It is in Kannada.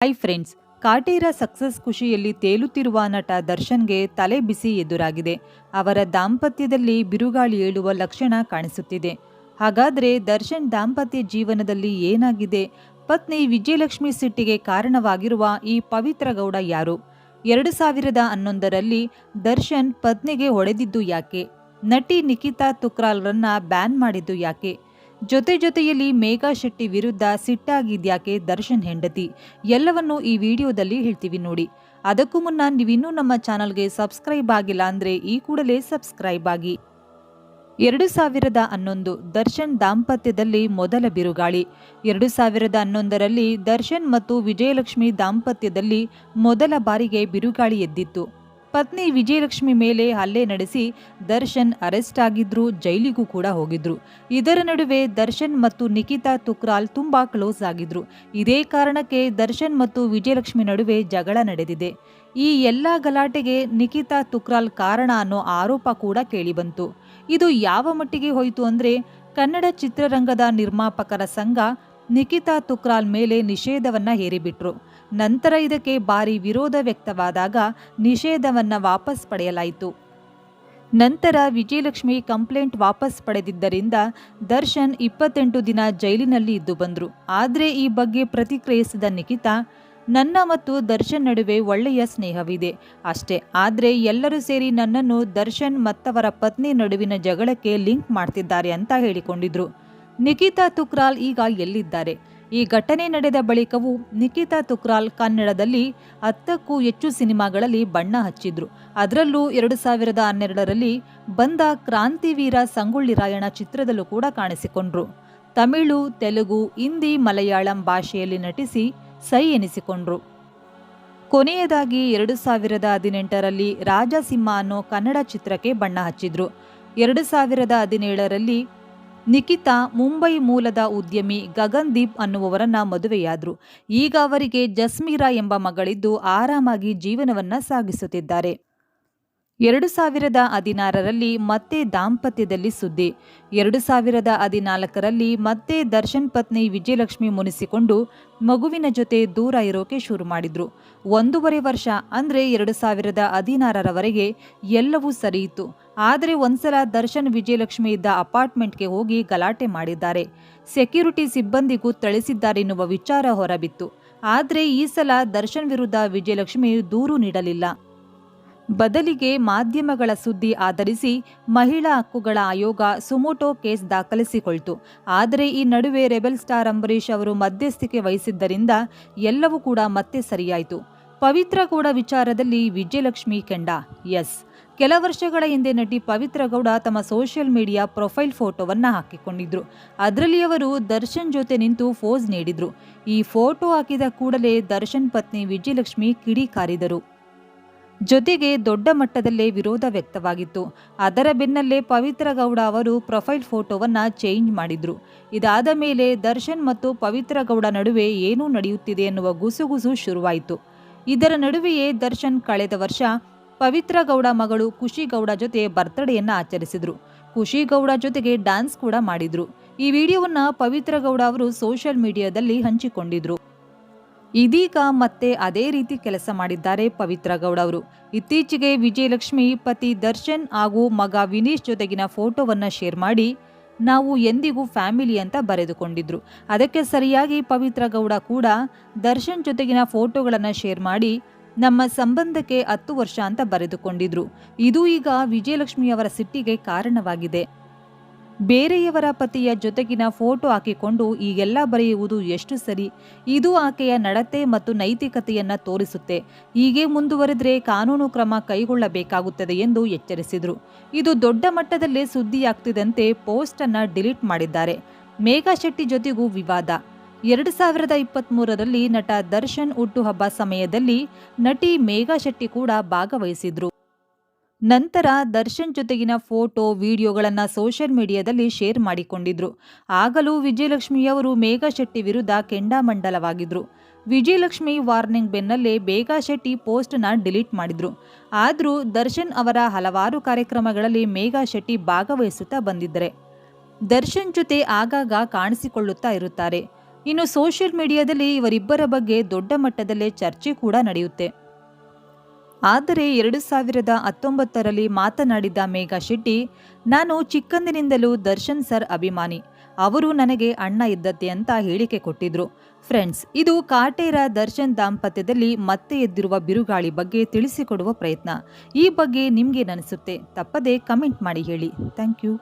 ಹಾಯ್ ಫ್ರೆಂಡ್ಸ್ ಕಾಟೇರ ಸಕ್ಸಸ್ ಖುಷಿಯಲ್ಲಿ ತೇಲುತ್ತಿರುವ ನಟ ದರ್ಶನ್ಗೆ ತಲೆ ಬಿಸಿ ಎದುರಾಗಿದೆ. ಅವರ ದಾಂಪತ್ಯದಲ್ಲಿ ಬಿರುಗಾಳಿ ಏಳುವ ಲಕ್ಷಣ ಕಾಣಿಸುತ್ತಿದೆ. ಹಾಗಾದರೆ ದರ್ಶನ್ ದಾಂಪತ್ಯ ಜೀವನದಲ್ಲಿ ಏನಾಗಿದೆ? ಪತ್ನಿ ವಿಜಯಲಕ್ಷ್ಮಿ ಸಿಟ್ಟಿಗೆ ಕಾರಣವಾಗಿರುವ ಈ ಪವಿತ್ರ ಗೌಡ ಯಾರು? ಎರಡು ಸಾವಿರದ ಹನ್ನೊಂದರಲ್ಲಿ ದರ್ಶನ್ ಪತ್ನಿಗೆ ಹೊಡೆದಿದ್ದು ಯಾಕೆ? ನಟಿ ನಿಖಿತಾ ತುಕ್ರಾಲ್ರನ್ನ ಬ್ಯಾನ್ ಮಾಡಿದ್ದು ಯಾಕೆ? ಜೊತೆ ಜೊತೆಯಲ್ಲಿ ಮೇಘಾ ಶೆಟ್ಟಿ ವಿರುದ್ಧ ಸಿಟ್ಟಾಗಿದ್ಯಾಕೆ ದರ್ಶನ್ ಹೆಂಡತಿ? ಎಲ್ಲವನ್ನು ಈ ವಿಡಿಯೋದಲ್ಲಿ ಹೇಳ್ತೀವಿ ನೋಡಿ. ಅದಕ್ಕೂ ಮುನ್ನ ನೀವಿನ್ನೂ ನಮ್ಮ ಚಾನಲ್ಗೆ ಸಬ್ಸ್ಕ್ರೈಬ್ ಆಗಿಲ್ಲ ಅಂದರೆ ಈ ಕೂಡಲೇ ಸಬ್ಸ್ಕ್ರೈಬ್ ಆಗಿ. ಎರಡು ಸಾವಿರದ ಹನ್ನೊಂದು ದರ್ಶನ್ ದಾಂಪತ್ಯದಲ್ಲಿ ಮೊದಲ ಬಿರುಗಾಳಿ. ಎರಡು ಸಾವಿರದ ಹನ್ನೊಂದರಲ್ಲಿ ದರ್ಶನ್ ಮತ್ತು ವಿಜಯಲಕ್ಷ್ಮಿ ದಾಂಪತ್ಯದಲ್ಲಿ ಮೊದಲ ಬಾರಿಗೆ ಬಿರುಗಾಳಿ ಎದ್ದಿತ್ತು. ಪತ್ನಿ ವಿಜಯಲಕ್ಷ್ಮಿ ಮೇಲೆ ಹಲ್ಲೆ ನಡೆಸಿ ದರ್ಶನ್ ಅರೆಸ್ಟ್ ಆಗಿದ್ರು, ಜೈಲಿಗೂ ಕೂಡ ಹೋಗಿದ್ರು. ಇದರ ನಡುವೆ ದರ್ಶನ್ ಮತ್ತು ನಿಖಿತಾ ತುಕ್ರಾಲ್ ತುಂಬಾ ಕ್ಲೋಸ್ ಆಗಿದ್ರು. ಇದೇ ಕಾರಣಕ್ಕೆ ದರ್ಶನ್ ಮತ್ತು ವಿಜಯಲಕ್ಷ್ಮಿ ನಡುವೆ ಜಗಳ ನಡೆದಿದೆ. ಈ ಎಲ್ಲ ಗಲಾಟೆಗೆ ನಿಖಿತಾ ತುಕ್ರಾಲ್ ಕಾರಣ ಅನ್ನೋ ಆರೋಪ ಕೂಡ ಕೇಳಿಬಂತು. ಇದು ಯಾವ ಮಟ್ಟಿಗೆ ಹೋಯಿತು ಅಂದ್ರೆ ಕನ್ನಡ ಚಿತ್ರರಂಗದ ನಿರ್ಮಾಪಕರ ಸಂಘ ನಿಖಿತಾ ತುಕ್ರಾಲ್ ಮೇಲೆ ನಿಷೇಧವನ್ನ ಹೇರಿಬಿಟ್ರು. ನಂತರ ಇದಕ್ಕೆ ಭಾರಿ ವಿರೋಧ ವ್ಯಕ್ತವಾದಾಗ ನಿಷೇಧವನ್ನ ವಾಪಸ್ ಪಡೆಯಲಾಯಿತು. ನಂತರ ವಿಜಯಲಕ್ಷ್ಮಿ ಕಂಪ್ಲೇಂಟ್ ವಾಪಸ್ ಪಡೆದಿದ್ದರಿಂದ ದರ್ಶನ್ ಇಪ್ಪತ್ತೆಂಟು ದಿನ ಜೈಲಿನಲ್ಲಿ ಇದ್ದು ಬಂದ್ರು. ಆದರೆ ಈ ಬಗ್ಗೆ ಪ್ರತಿಕ್ರಿಯಿಸಿದ ನಿಖಿತಾ ನನ್ನ ಮತ್ತು ದರ್ಶನ್ ನಡುವೆ ಒಳ್ಳೆಯ ಸ್ನೇಹವಿದೆ ಅಷ್ಟೇ. ಆದರೆ ಎಲ್ಲರೂ ಸೇರಿ ನನ್ನನ್ನು ದರ್ಶನ್ ಮತ್ತವರ ಪತ್ನಿ ನಡುವಿನ ಜಗಳಕ್ಕೆ ಲಿಂಕ್ ಮಾಡ್ತಿದ್ದಾರೆ ಅಂತ ಹೇಳಿಕೊಂಡಿದ್ರು. ನಿಖಿತಾ ತುಕ್ರಾಲ್ ಈಗ ಎಲ್ಲಿದ್ದಾರೆ? ಈ ಘಟನೆ ನಡೆದ ಬಳಿಕವೂ ನಿಖಿತಾ ತುಕ್ರಾಲ್ ಕನ್ನಡದಲ್ಲಿ ಹತ್ತಕ್ಕೂ ಹೆಚ್ಚು ಸಿನಿಮಾಗಳಲ್ಲಿ ಬಣ್ಣ ಹಚ್ಚಿದ್ರು. ಅದರಲ್ಲೂ ಎರಡು ಸಾವಿರದ ಹನ್ನೆರಡರಲ್ಲಿ ಬಂದ ಕ್ರಾಂತಿವೀರ ಸಂಗೊಳ್ಳಿ ರಾಯಣ್ಣ ಚಿತ್ರದಲ್ಲೂ ಕೂಡ ಕಾಣಿಸಿಕೊಂಡ್ರು. ತಮಿಳು, ತೆಲುಗು, ಹಿಂದಿ, ಮಲಯಾಳಂ ಭಾಷೆಯಲ್ಲಿ ನಟಿಸಿ ಸೈ ಎನಿಸಿಕೊಂಡ್ರು. ಕೊನೆಯದಾಗಿ ಎರಡು ಸಾವಿರದ ಹದಿನೆಂಟರಲ್ಲಿ ರಾಜಸಿಂಹ ಅನ್ನೋ ಕನ್ನಡ ಚಿತ್ರಕ್ಕೆ ಬಣ್ಣ ಹಚ್ಚಿದ್ರು. ಎರಡು ಸಾವಿರದ ಹದಿನೇಳರಲ್ಲಿ ನಿಖಿತಾ ಮುಂಬೈ ಮೂಲದ ಉದ್ಯಮಿ ಗಗನ್ದೀಪ್ ಅನ್ನುವವರನ್ನ ಮದುವೆಯಾದರು. ಈಗ ಅವರಿಗೆ ಜಸ್ಮೀರಾ ಎಂಬ ಮಗಳಿದ್ದು ಆರಾಮಾಗಿ ಜೀವನವನ್ನ ಸಾಗಿಸುತ್ತಿದ್ದಾರೆ. ಎರಡು ಸಾವಿರದ ಹದಿನಾರರಲ್ಲಿ ಮತ್ತೆ ದಾಂಪತ್ಯದಲ್ಲಿ ಸುದ್ದಿ. ಎರಡು ಸಾವಿರದ ಹದಿನಾಲ್ಕರಲ್ಲಿ ಮತ್ತೆ ದರ್ಶನ್ ಪತ್ನಿ ವಿಜಯಲಕ್ಷ್ಮಿ ಮುನಿಸಿಕೊಂಡು ಮಗುವಿನ ಜೊತೆ ದೂರ ಇರೋಕೆ ಶುರು ಮಾಡಿದ್ರು. ಒಂದೂವರೆ ವರ್ಷ ಅಂದರೆ ಎರಡು ಸಾವಿರದ ಹದಿನಾರರವರೆಗೆ ಎಲ್ಲವೂ ಸರಿಯಿತು ಆದರೆ ಒಂದ್ಸಲ ದರ್ಶನ್ ವಿಜಯಲಕ್ಷ್ಮಿ ಇದ್ದ ಅಪಾರ್ಟ್ಮೆಂಟ್ಗೆ ಹೋಗಿ ಗಲಾಟೆ ಮಾಡಿದ್ದಾರೆ. ಸೆಕ್ಯೂರಿಟಿ ಸಿಬ್ಬಂದಿಗೂ ಥಳಿಸಿದ್ದಾರೆನ್ನುವ ವಿಚಾರ ಹೊರಬಿತ್ತು. ಆದರೆ ಈ ಸಲ ದರ್ಶನ್ ವಿರುದ್ಧ ವಿಜಯಲಕ್ಷ್ಮಿ ದೂರು ನೀಡಲಿಲ್ಲ. ಬದಲಿಗೆ ಮಾಧ್ಯಮಗಳ ಸುದ್ದಿ ಆಧರಿಸಿ ಮಹಿಳಾ ಹಕ್ಕುಗಳ ಆಯೋಗ ಸುಮೋಟೋ ಕೇಸ್ ದಾಖಲಿಸಿಕೊಳ್ತು. ಆದರೆ ಈ ನಡುವೆ ರೆಬೆಲ್ ಸ್ಟಾರ್ ಅಂಬರೀಷ್ ಅವರು ಮಧ್ಯಸ್ಥಿಕೆ ವಹಿಸಿದ್ದರಿಂದ ಎಲ್ಲವೂ ಕೂಡ ಮತ್ತೆ ಸರಿಯಾಯಿತು. ಪವಿತ್ರ ಕೂಡ ವಿಚಾರದಲ್ಲಿ ವಿಜಯಲಕ್ಷ್ಮಿ ಕೆಂಡ. ಎಸ್. ಕೆಲ ವರ್ಷಗಳ ಹಿಂದೆ ನಟಿ ಪವಿತ್ರ ಗೌಡ ತಮ್ಮ ಸೋಷಿಯಲ್ ಮೀಡಿಯಾ ಪ್ರೊಫೈಲ್ ಫೋಟೋವನ್ನ ಹಾಕಿಕೊಂಡಿದ್ರು. ಅದರಲ್ಲಿ ಅವರು ದರ್ಶನ್ ಜೊತೆ ನಿಂತು ಫೋಸ್ ನೀಡಿದ್ರು. ಈ ಫೋಟೋ ಹಾಕಿದ ಕೂಡಲೇ ದರ್ಶನ್ ಪತ್ನಿ ವಿಜಯಲಕ್ಷ್ಮಿ ಕಿಡಿಕಾರಿದರು ಜೊತೆಗೆ ದೊಡ್ಡ ಮಟ್ಟದಲ್ಲೇ ವಿರೋಧ ವ್ಯಕ್ತವಾಗಿತ್ತು. ಅದರ ಬೆನ್ನಲ್ಲೇ ಪವಿತ್ರ ಗೌಡ ಅವರು ಪ್ರೊಫೈಲ್ ಫೋಟೋವನ್ನು ಚೇಂಜ್ ಮಾಡಿದ್ರು. ಇದಾದ ಮೇಲೆ ದರ್ಶನ್ ಮತ್ತು ಪವಿತ್ರ ಗೌಡ ನಡುವೆ ಏನೂ ನಡೆಯುತ್ತಿದೆ ಎನ್ನುವ ಗುಸುಗುಸು ಶುರುವಾಯಿತು. ಇದರ ನಡುವೆಯೇ ದರ್ಶನ್ ಕಳೆದ ವರ್ಷ ಪವಿತ್ರ ಗೌಡ ಮಗಳು ಖುಷಿ ಗೌಡ ಜೊತೆ ಬರ್ತ್ಡೇಯನ್ನು ಆಚರಿಸಿದ್ರು. ಖುಷಿ ಗೌಡ ಜೊತೆಗೆ ಡ್ಯಾನ್ಸ್ ಕೂಡ ಮಾಡಿದ್ರು. ಈ ವಿಡಿಯೋವನ್ನ ಪವಿತ್ರ ಗೌಡ ಅವರು ಸೋಷಿಯಲ್ ಮೀಡಿಯಾದಲ್ಲಿ ಹಂಚಿಕೊಂಡಿದ್ರು. ಇದೀಗ ಮತ್ತೆ ಅದೇ ರೀತಿ ಕೆಲಸ ಮಾಡಿದ್ದಾರೆ ಪವಿತ್ರ ಗೌಡ ಅವರು. ಇತ್ತೀಚೆಗೆ ವಿಜಯಲಕ್ಷ್ಮಿ ಪತಿ ದರ್ಶನ್ ಹಾಗೂ ಮಗ ವಿನೀಶ್ ಜೊತೆಗಿನ ಫೋಟೋವನ್ನ ಶೇರ್ ಮಾಡಿ, ನಾವು ಎಂದಿಗೂ ಫ್ಯಾಮಿಲಿ ಅಂತ ಬರೆದುಕೊಂಡಿದ್ರು. ಅದಕ್ಕೆ ಸರಿಯಾಗಿ ಪವಿತ್ರ ಗೌಡ ಕೂಡ ದರ್ಶನ್ ಜೊತೆಗಿನ ಫೋಟೋಗಳನ್ನು ಶೇರ್ ಮಾಡಿ ನಮ್ಮ ಸಂಬಂಧಕ್ಕೆ ಹತ್ತು ವರ್ಷ ಅಂತ ಬರೆದುಕೊಂಡಿದ್ರು. ಇದು ಈಗ ವಿಜಯಲಕ್ಷ್ಮಿಯವರ ಸಿಟ್ಟಿಗೆ ಕಾರಣವಾಗಿದೆ. ಬೇರೆಯವರ ಪತಿಯ ಜೊತೆಗಿನ ಫೋಟೋ ಹಾಕಿಕೊಂಡು ಈಗೆಲ್ಲ ಬರೆಯುವುದು ಎಷ್ಟು ಸರಿ. ಇದು ಆಕೆಯ ನಡತೆ ಮತ್ತು ನೈತಿಕತೆಯನ್ನು ತೋರಿಸುತ್ತೆ. ಹೀಗೆ ಮುಂದುವರೆದರೆ ಕಾನೂನು ಕ್ರಮ ಕೈಗೊಳ್ಳಬೇಕಾಗುತ್ತದೆ ಎಂದು ಎಚ್ಚರಿಸಿದರು. ಇದು ದೊಡ್ಡ ಮಟ್ಟದಲ್ಲೇ ಸುದ್ದಿಯಾಗ್ತಿದ್ದಂತೆ ಪೋಸ್ಟ್ ಅನ್ನ ಡಿಲೀಟ್ ಮಾಡಿದ್ದಾರೆ. ಮೇಘಾ ಶೆಟ್ಟಿ ಜೊತೆಗೂ ವಿವಾದ. ಎರಡು ಸಾವಿರದ ಇಪ್ಪತ್ತ್ಮೂರರಲ್ಲಿ ನಟ ದರ್ಶನ್ ಹುಟ್ಟುಹಬ್ಬ ಸಮಯದಲ್ಲಿ ನಟಿ ಮೇಘಾ ಶೆಟ್ಟಿ ಕೂಡ ಭಾಗವಹಿಸಿದ್ರು. ನಂತರ ದರ್ಶನ್ ಜೊತೆಗಿನ ಫೋಟೋ, ವಿಡಿಯೋಗಳನ್ನು ಸೋಷಿಯಲ್ ಮೀಡಿಯಾದಲ್ಲಿ ಶೇರ್ ಮಾಡಿಕೊಂಡಿದ್ರು. ಆಗಲೂ ವಿಜಯಲಕ್ಷ್ಮಿಯವರು ಮೇಘಾ ಶೆಟ್ಟಿ ವಿರುದ್ಧ ಕೆಂಡಾಮಂಡಲವಾಗಿದ್ರು ವಿಜಯಲಕ್ಷ್ಮಿ ವಾರ್ನಿಂಗ್ ಬೆನ್ನಲ್ಲೇ ಬೇಗಾ ಶೆಟ್ಟಿ ಪೋಸ್ಟ್ನ ಡಿಲೀಟ್ ಮಾಡಿದ್ರು. ಆದರೂ ದರ್ಶನ್ ಅವರ ಹಲವಾರು ಕಾರ್ಯಕ್ರಮಗಳಲ್ಲಿ ಮೇಘಾ ಶೆಟ್ಟಿ ಭಾಗವಹಿಸುತ್ತಾ ಬಂದಿದ್ದರೆ. ದರ್ಶನ್ ಜೊತೆ ಆಗಾಗ ಕಾಣಿಸಿಕೊಳ್ಳುತ್ತಾ ಇರುತ್ತಾರೆ. ಇನ್ನು ಸೋಷಿಯಲ್ ಮೀಡಿಯಾದಲ್ಲಿ ಇವರಿಬ್ಬರ ಬಗ್ಗೆ ದೊಡ್ಡ ಮಟ್ಟದಲ್ಲೇ ಚರ್ಚೆ ಕೂಡ ನಡೆಯುತ್ತೆ. ಆದರೆ ಎರಡು ಸಾವಿರದ ಹತ್ತೊಂಬತ್ತರಲ್ಲಿ ಮಾತನಾಡಿದ ಮೇಘಾ ಶೆಟ್ಟಿ, ನಾನು ಚಿಕ್ಕಂದಿನಿಂದಲೂ ದರ್ಶನ್ ಸರ್ ಅಭಿಮಾನಿ. ಅವರು ನನಗೆ ಅಣ್ಣ ಇದ್ದತ್ತೆ ಅಂತ ಹೇಳಿಕೆ ಕೊಟ್ಟಿದ್ರು. ಫ್ರೆಂಡ್ಸ್, ಇದು ಕಾಟೇರ ದರ್ಶನ್ ದಾಂಪತ್ಯದಲ್ಲಿ ಮತ್ತೆ ಎದ್ದಿರುವ ಬಿರುಗಾಳಿ ಬಗ್ಗೆ ತಿಳಿಸಿಕೊಡುವ ಪ್ರಯತ್ನ. ಈ ಬಗ್ಗೆ ನಿಮಗೆ ಅನಿಸುತ್ತೆ ತಪ್ಪದೇ ಕಮೆಂಟ್ ಮಾಡಿ ಹೇಳಿ. Thank you.